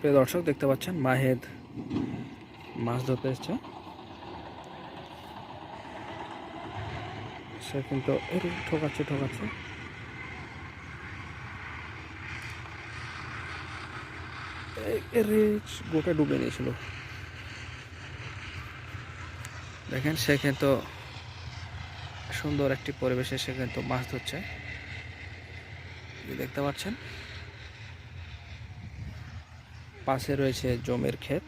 প্রিয় দর্শক, দেখতে পাচ্ছেন মাহেদ মাছ ধরতে এসছে। সে কিন্তু এর ঠকাচ্ছে ঠকাচ্ছে। গোটা ডুবে নিয়েছিল। দেখেন, সে কিন্তু সুন্দর একটি পরিবেশে সে কিন্তু মাছ ধরছে। দেখতে পাচ্ছেন পাশে রয়েছে জমির ক্ষেত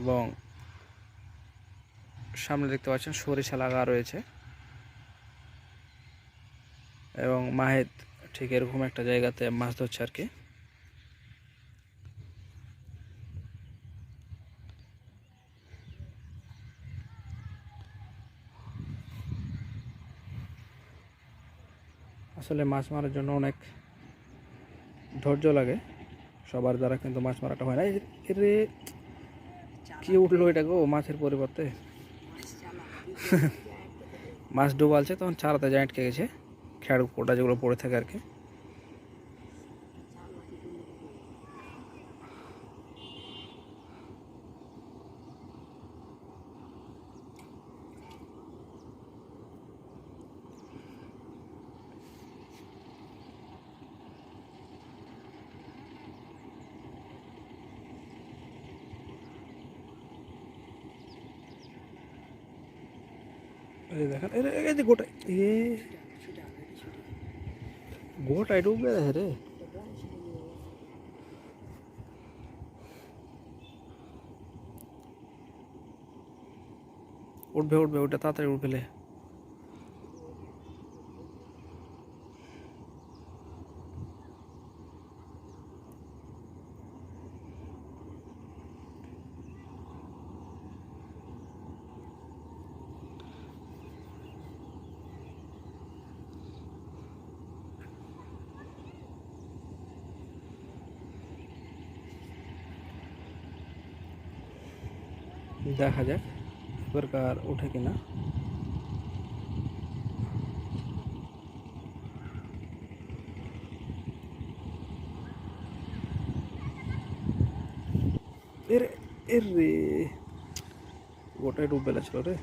এবং সামনে দেখতে পাচ্ছেন সরিষা লাগা রয়েছে এবং মাহেদ ঠিক এরকম একটা জায়গাতে মাছ ধরছে আর কি। আসলে মাছ মারার জন্য অনেক ধৈর্য লাগে। সবার দ্বারা কিন্তু মাছ মারাটা হয় না। এর কি উঠল এটা গো মাছের পরিবর্তে? মাছ ডুবালছে তখন চারাতে যায় আটকে গেছে। খেয়ার কোটা যেগুলো পড়ে থাকে আর কি। এই দেখেন, এই যে গোটা, এ গোটায় ডুবে দেখে রে। উঠবে উঠবে ওটা তাড়াতাড়ি উঠবে দেখা যাক এবারকার ওঠে কিনা। এর এর রে গোটাই ডুব বেলা ছিল রে।